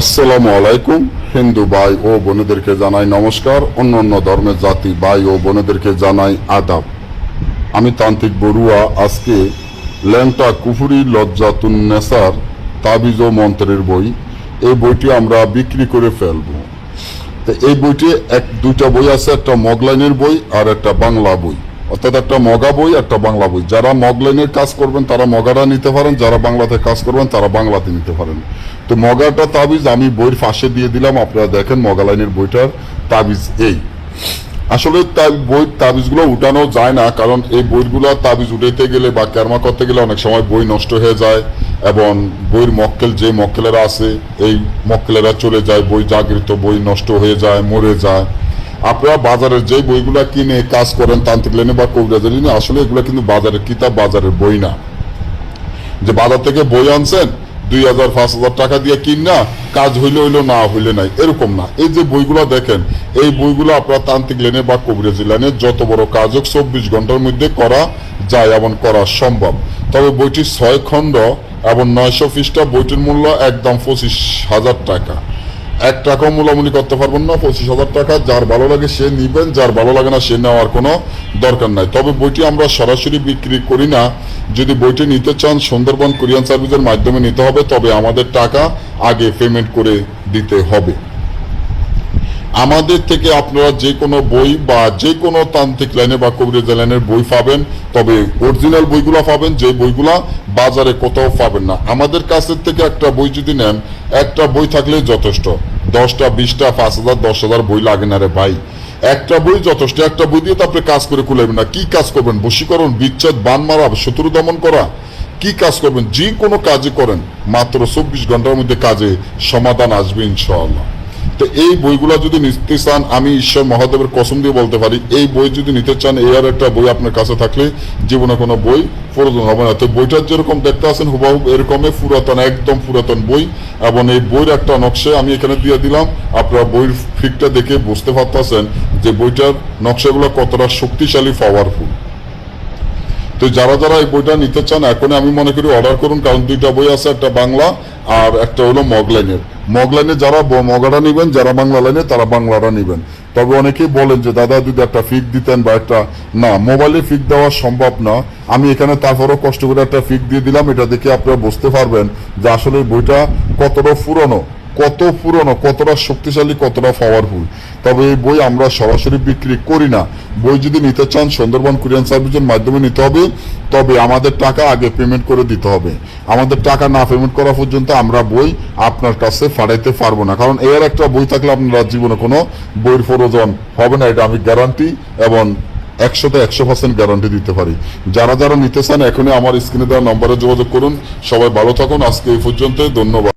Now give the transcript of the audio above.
আসসালামু আলাইকুম। হিন্দু ভাই ও বোনেদেরকে জানাই নমস্কার। অন্য অন্য ধর্মের জাতি ভাই ও বোনেদেরকে জানাই আদাব। আমি তান্ত্রিক বড়ুয়া। আজকে ল্যাংটা কুফুরি লজ্জাতুন নেসার তাবিজ ও মন্ত্রের বই। এই বইটি আমরা বিক্রি করে ফেলব। তো এই বইটি এক, দুইটা বই আছে, একটা মগলাইনের বই আর একটা বাংলা বই। অর্থাৎ একটা মগা বই, একটা বাংলা বই। যারা মগলাইনের কাজ করবেন, তারা মগাটা নিতে পারেন, যারা বাংলাতে কাজ করবেন, তারা বাংলাতে নিতে পারেন। তো মগাটা তাবিজ, আমি বইয়ের ফাঁসে দিয়ে দিলাম, আপনারা দেখেন মগা লাইনের বইটার তাবিজ এই। আসলে বই তাবিজগুলো উঠানো যায় না, কারণ এই বইগুলো তাবিজ উঠাইতে গেলে বা কেরমা করতে গেলে অনেক সময় বই নষ্ট হয়ে যায়, এবং বইয়ের মক্কেল, যে মক্কেলেরা আছে, এই মক্কেলেরা চলে যায়, বই জাগৃত, বই নষ্ট হয়ে যায়, মরে যায়। আপনারা বাজারের যে বইগুলো কিনে কাজ করেন তান্ত্রিক লেনে বা কবিরাজের লেনে, আসলে এগুলো কিন্তু বাজারের কিতাব, বাজারের বই না। যে বাজার থেকে বই আনছেন, দুই হাজার, পাঁচ হাজার টাকা দিয়ে কিন না, কাজ হইলে হইল, না হইলে নাই। এরকম না। এই যে বইগুলো দেখেন, এই বইগুলো আপনার তান্ত্রিক লেনে বা কবিরাজি লেনে যত বড় কাজ হোক, চব্বিশ ঘণ্টার মধ্যে করা যায় এবং করা সম্ভব। তবে বইটি ছয় খণ্ড এবং নয়শো পৃষ্ঠা, বইটির মূল্য একদম পঁচিশ হাজার টাকা। এক টাকাও মূলামূলি করতে পারবেন না, পঁচিশ হাজার টাকা, যার ভালো লাগে সে নিবেন, যার ভালো লাগে না সে নেওয়ার কোনো দরকার নাই। তবে বইটি আমরা সরাসরি বিক্রি করি না। যদি বইটি নিতে চান, সুন্দরবন কোরিয়ান সার্ভিসের মাধ্যমে নিতে হবে, তবে আমাদের টাকা আগে পেমেন্ট করে দিতে হবে। আমাদের থেকে আপনারা যে কোনো বই বা যে কোনো তান্ত্রিক লাইনে বা কবিরাজ লাইনের বই পাবেন, তবে অরিজিনাল বইগুলো পাবেন, যে বইগুলা বাজারে কোথাও পাবেন না। আমাদের কাছের থেকে একটা বই যদি নেন, একটা বই থাকলে যথেষ্ট। দশটা, বিশটা পাঁচ হাজার দশ হাজার বই লাগে না রে ভাই। একটা বই যথেষ্ট, একটা বই দিয়ে তো আপনি কাজ করে কুলাবেন না। কি কাজ করবেন? বশীকরণ, বিচ্ছেদ, বান মারা, শত্রু দমন করা। কি কাজ করবেন? যে কোনো কাজই করেন, মাত্র চব্বিশ ঘণ্টার মধ্যে কাজে সমাধান আসবে ইনশাআল্লাহ। তো এই বইগুলা যদি নিতে চান, আমি ঈশ্বর মহাদেবের কসম দিয়ে বলতে পারি, এই বই যদি নিতে চান, এই আর একটা বই আপনার কাছে থাকলে জীবনে কোনো বই প্রয়োজন হবে না। তো বইটার যেরকম দেখতে আছেন, হুবাহু এরকমই পুরাতন, একদম পুরাতন বই, এবং এই বইয়ের একটা নকশা আমি এখানে দিয়ে দিলাম। আপনারা বইয়ের ফিকটা দেখে বুঝতে পারতেছেন যে বইটার নকশাগুলো কতটা শক্তিশালী পাওয়ারফুল তো যারা যারা এই বইটা নিতে চান এখন আমি মনে করি অর্ডার করুন, কারণ দুইটা বই আছে, একটা বাংলা আর একটা হলো মগলাইনের। মগলাইনে যারা মগাটা নিবেন, যারা বাংলা লাইনে, তারা বাংলাটা নেবেন। তবে অনেকেই বলেন যে, দাদা, যদি একটা ফিক দিতেন বা একটা না মোবাইলে ফিক দেওয়া সম্ভব না। আমি এখানে তারপরও কষ্ট করে একটা ফিক দিয়ে দিলাম। এটা দেখে আপনারা বুঝতে পারবেন যে আসলে বইটা কতটা পুরনো। কত পুরনো, কতটা শক্তিশালী, কতটা পাওয়ারফুল তবে এই বই আমরা সরাসরি বিক্রি করি না। বই যদি নিতে চান, সুন্দরবন কুরিয়ান সার্ভিসের মাধ্যমে নিতে হবে। তবে আমাদের টাকা আগে পেমেন্ট করে দিতে হবে। আমাদের টাকা না পেমেন্ট করা পর্যন্ত আমরা বই আপনার কাছে ফাড়াইতে পারব না। কারণ এর একটা বই থাকলে আপনারা জীবনে কোনো বইয়ের প্রয়োজন হবে না। এটা আমি গ্যারান্টি এবং একশোতে একশো পার্সেন্ট গ্যারান্টি দিতে পারি। যারা যারা নিতে চান, এখনই আমার স্ক্রিনে দেওয়া নম্বরে যোগাযোগ করুন। সবাই ভালো থাকুন। আজকে এই পর্যন্ত ধন্যবাদ।